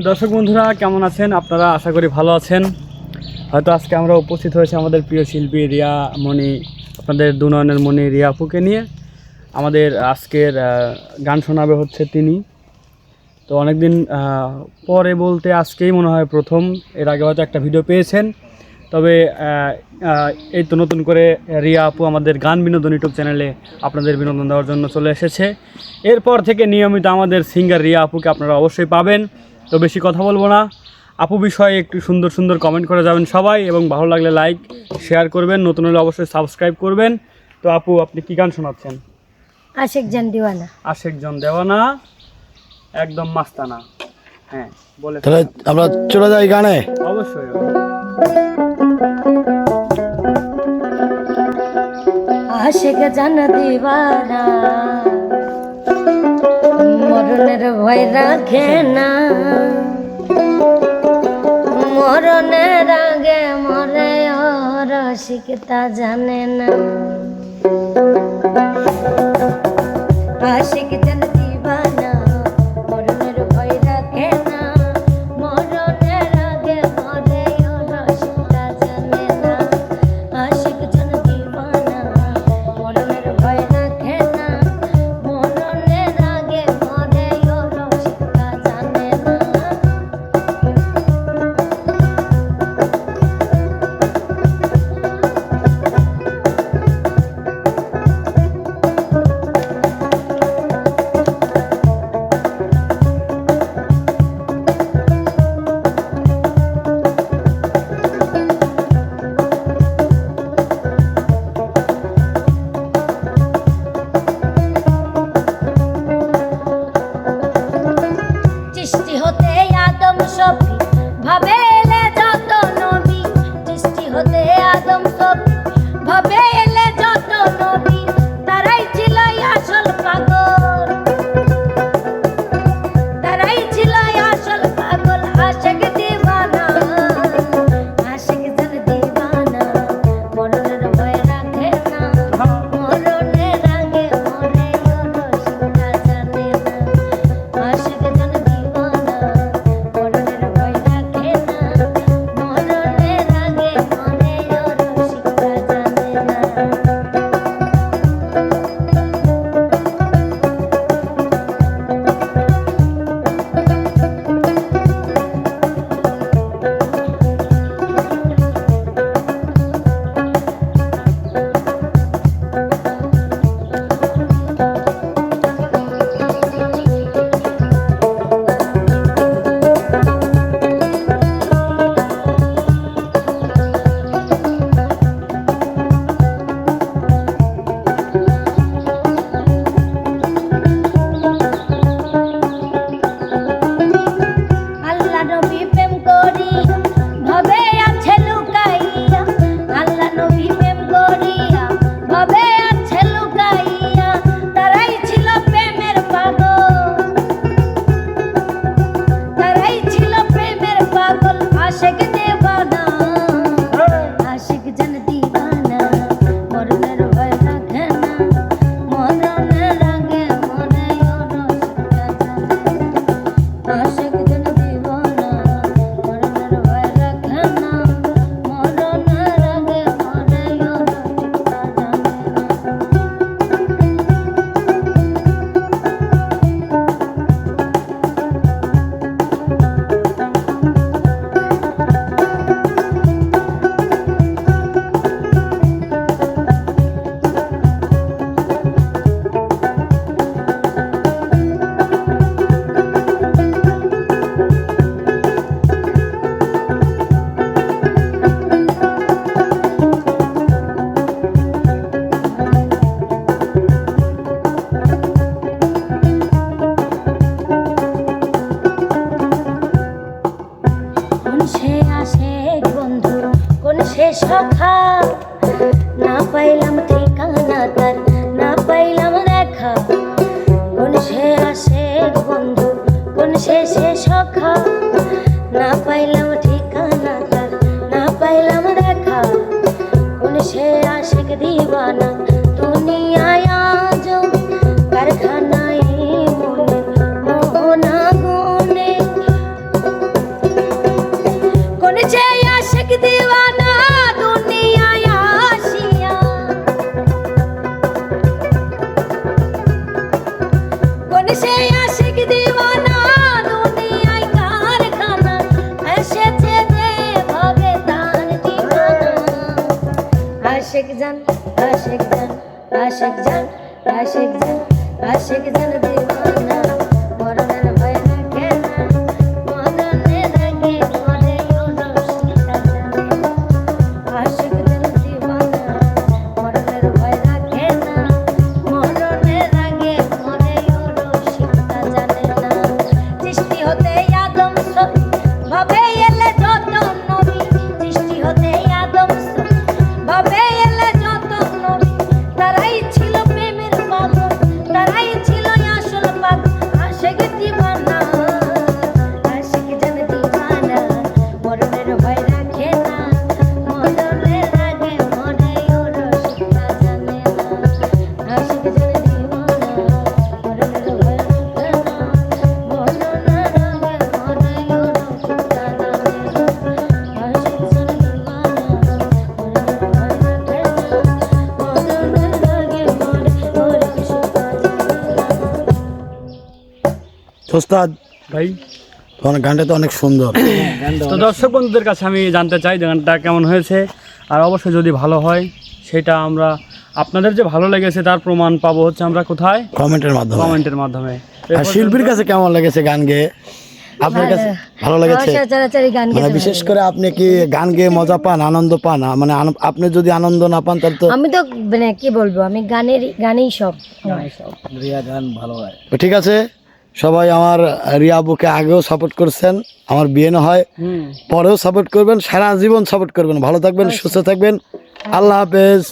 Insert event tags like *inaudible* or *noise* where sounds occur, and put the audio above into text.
দর্শক বন্ধুরা কেমন আছেন? আপনারা আশা করি ভালো আছেন। হয়তো আজকে আমরা উপস্থিত হয়েছি আমাদের প্রিয় শিল্পী রিয়া মণি আপনাদের দুনয়নের মণি রিয়া আপুকে নিয়ে। আমাদের আজকের গান শোনাবে হচ্ছে তিনি। তো অনেকদিন আহ, পরে বলতে আজকেই মনে হয় প্রথম। এর আগে হয়তো একটা ভিডিও পেয়েছেন। তবে এই তো নতুন করে রিয়া আপু আমাদের গান বিনোদন ইউটিউব চ্যানেলে আপনাদের বিনোদন দেওয়ার জন্য চলে এসেছে। এরপর থেকে নিয়মিত আমাদের সিঙ্গার রিয়া আপুকে আপনারা অবশ্যই পাবেন। তো বেশি কথা বলব না। আপু বিষয়ে একটু সুন্দর সুন্দর কমেন্ট করে যাবেন সবাই এবং ভালো লাগলে লাইক শেয়ার করবেন নতুন হলে অবশ্যই সাবস্ক্রাইব করবেন। তো আপু আপনি কি গান শোনাচ্ছেন? আশেক জান দিওয়ানা। আশেক জন দেওয়ানা একদম মাস্তানা। হ্যাঁ বলে তাহলে আমরা চলে যাই গানে? অবশ্যই। আশেক জান দিওয়ানা। মরণের ভয় রাখে না। মরণের আগে মরে রসিক তা জানে না। আশিক সবই ভাবে এলে যত নবী সৃষ্টি হতে আদম সফি ভাবে সখা না পাইলাম আশেক জান আশেক জান আশেক জান আশেক জান আশেক জান দিওয়ানা ওস্তাদ ভাই। তোমার গানটা তো অনেক সুন্দর। *coughs* তো দর্শক বন্ধুদের কাছে আমি জানতে চাই যে গানটা কেমন হয়েছে আর অবশ্যই যদি ভালো হয় সেটা আমরা আপনাদের যে ভালো লেগেছে তার প্রমাণ পাবো হচ্ছে আমরা কোথায়? কমেন্টের মাধ্যমে। কমেন্টের মাধ্যমে। আর শিল্পীর কাছে কেমন লেগেছে গান গেয়ে আপনার কাছে ভালো লেগেছে? গান মানে বিশেষ করে আপনি কি গান গেয়ে মজা পান আনন্দ পান? মানে আন- আপনি যদি আনন্দ না পান তাহলে তো আমি তো মানে কি বলব আমি গানের গানেই সব। তো ঠিক আছে? সবাই আমার রিয়া বুকে আগেও সাপোর্ট করছেন আমার বিয়ে না হয় পরেও সাপোর্ট করবেন সারা জীবন সাপোর্ট করবেন। ভালো থাকবেন সুস্থ থাকবেন। আল্লাহ হাফেজ।